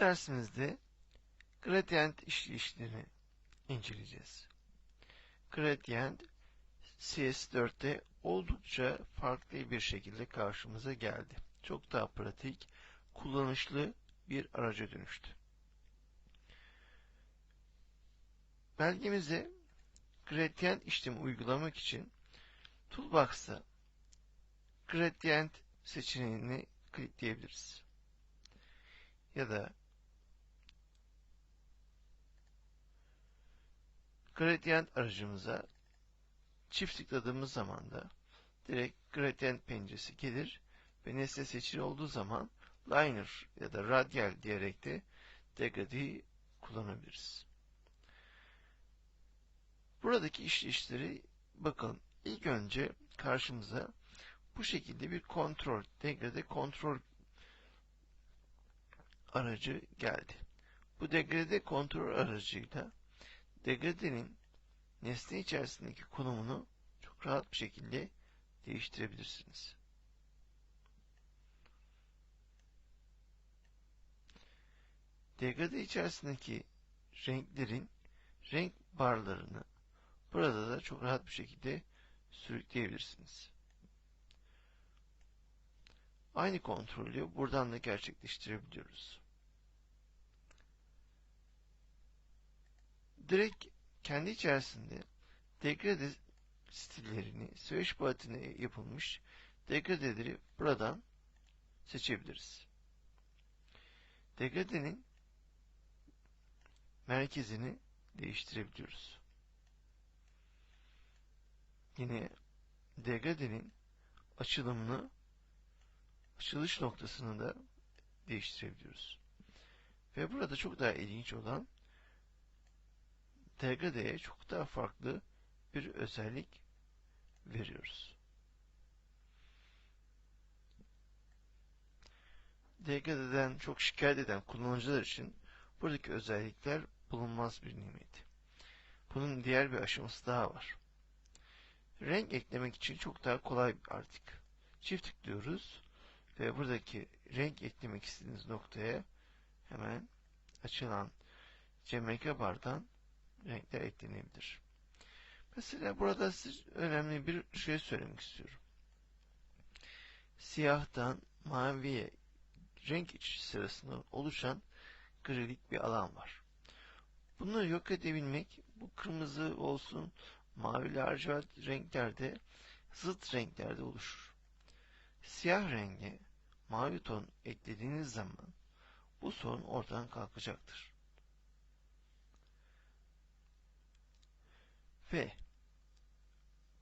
dersimizde gradient işleyişlerini inceleyeceğiz. Gradient CS4'te oldukça farklı bir şekilde karşımıza geldi. Çok daha pratik, kullanışlı bir araca dönüştü. Belgemize gradient işlemi uygulamak için Toolbox'ta gradient seçeneğini klikleyebiliriz. Ya da gradient aracımıza çift tıkladığımız zaman da direkt gradient penceresi gelir ve nesne seçili olduğu zaman liner ya da radial diyerek de degradeyi kullanabiliriz. Buradaki işleyişleri bakın ilk önce karşımıza bu şekilde bir kontrol, degrade kontrol aracı geldi. Bu degrade kontrol aracıyla degradenin nesne içerisindeki konumunu çok rahat bir şekilde değiştirebilirsiniz. Degrade içerisindeki renklerin renk barlarını burada da çok rahat bir şekilde sürükleyebilirsiniz. Aynı kontrolü buradan da gerçekleştirebiliyoruz. Direkt kendi içerisinde degrade stillerini, switch button'e yapılmış degradeleri buradan seçebiliriz. Degradenin merkezini değiştirebiliyoruz. Yine degradenin açılımını açılış noktasını da değiştirebiliyoruz. Ve burada çok daha ilginç olan degradeye çok daha farklı bir özellik veriyoruz. Degradeden çok şikayet eden kullanıcılar için buradaki özellikler bulunmaz bir nimet. Bunun diğer bir aşaması daha var. Renk eklemek için çok daha kolay artık. Çift tıklıyoruz ve buradaki renk eklemek istediğiniz noktaya hemen açılan CMK bardan renkler eklenebilir. Mesela burada size önemli bir şey söylemek istiyorum. Siyahtan maviye renk içi sırasında oluşan grilik bir alan var. Bunu yok edebilmek, bu kırmızı olsun, mavi lacivert renklerde, zıt renklerde oluşur. Siyah renge mavi ton eklediğiniz zaman bu sorun ortadan kalkacaktır. Ve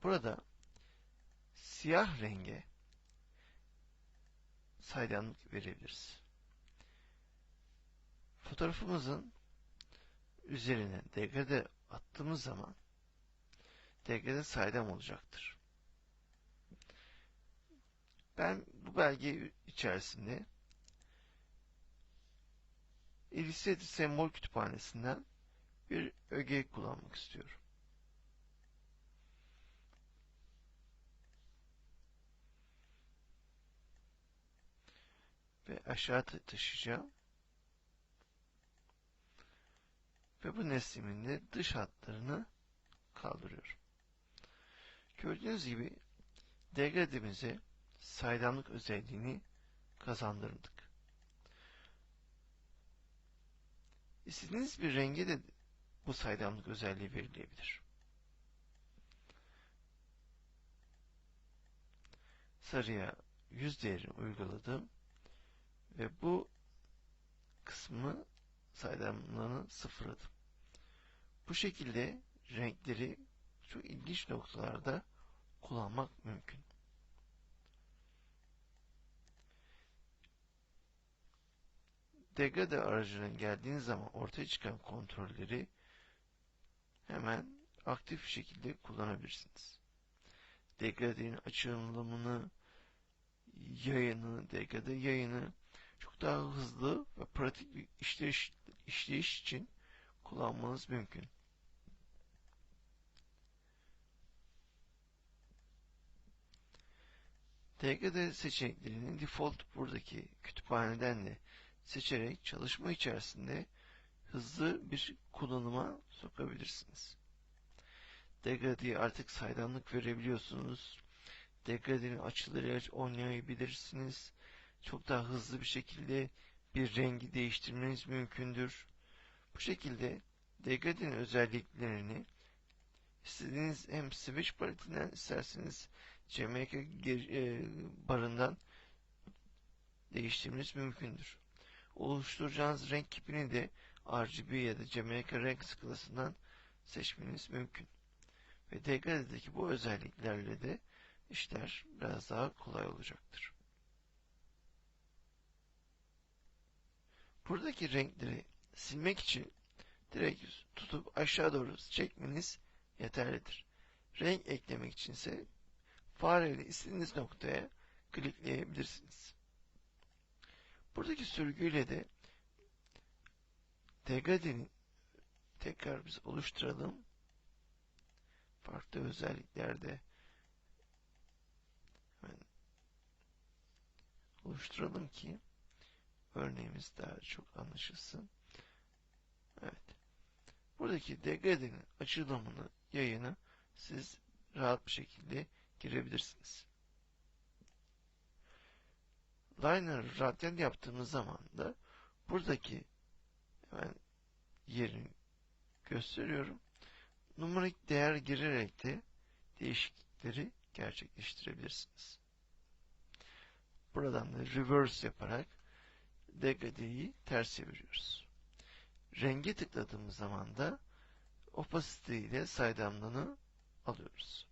burada siyah renge saydamlık verebiliriz. Fotoğrafımızın üzerine degrade attığımız zaman degrade saydam olacaktır. Ben bu belge içerisinde Illustrated sembol kütüphanesinden bir öge kullanmak istiyorum. Ve aşağı taşıyacağım. Ve bu nesnemin de dış hatlarını kaldırıyorum. Gördüğünüz gibi degrademize saydamlık özelliğini kazandırdık. İstediğiniz bir renge de bu saydamlık özelliği verilebilir. Sarıya 100 değerini uyguladım ve bu kısmı saydamlığını sıfırladım. Bu şekilde renkleri çok ilginç noktalarda kullanmak mümkün. Degrade aracının geldiğiniz zaman ortaya çıkan kontrolleri hemen aktif şekilde kullanabilirsiniz. Degradenin açılımını, yayını, degrade yayını çok daha hızlı ve pratik bir işleyiş, işleyiş için kullanmanız mümkün. TGD seçeneklerinin default buradaki kütüphaneden de seçerek çalışma içerisinde hızlı bir kullanıma sokabilirsiniz. Degrade'yi artık saydamlık verebiliyorsunuz. Degrade'nin açıları oynayabilirsiniz. Çok daha hızlı bir şekilde bir rengi değiştirmeniz mümkündür. Bu şekilde Degrade'nin özelliklerini istediğiniz hem switch paletinden isterseniz Jamaica e, barından değiştirmeniz mümkündür. Oluşturacağınız renk kipini de RGB ya da Jamaica renk skalasından seçmeniz mümkün. Ve Degrade'deki bu özelliklerle de işler biraz daha kolay olacaktır. Buradaki renkleri silmek için direkt tutup aşağı doğru çekmeniz yeterlidir. Renk eklemek için ise fareyle istediğiniz noktaya klikleyebilirsiniz. Buradaki sürgüyle de Degade'nin tekrar biz oluşturalım. Farklı özelliklerde oluşturalım ki örneğimiz daha çok anlaşılsın. Evet. Buradaki degradenin açılımını, yayını siz rahat bir şekilde girebilirsiniz. Liner radyan yaptığımız zaman da buradaki hemen yerini gösteriyorum. Numarik değer girerek de değişiklikleri gerçekleştirebilirsiniz. Buradan da reverse yaparak degradeyi ters çeviriyoruz. Renge tıkladığımız zaman da opacity ile saydamlığını alıyoruz.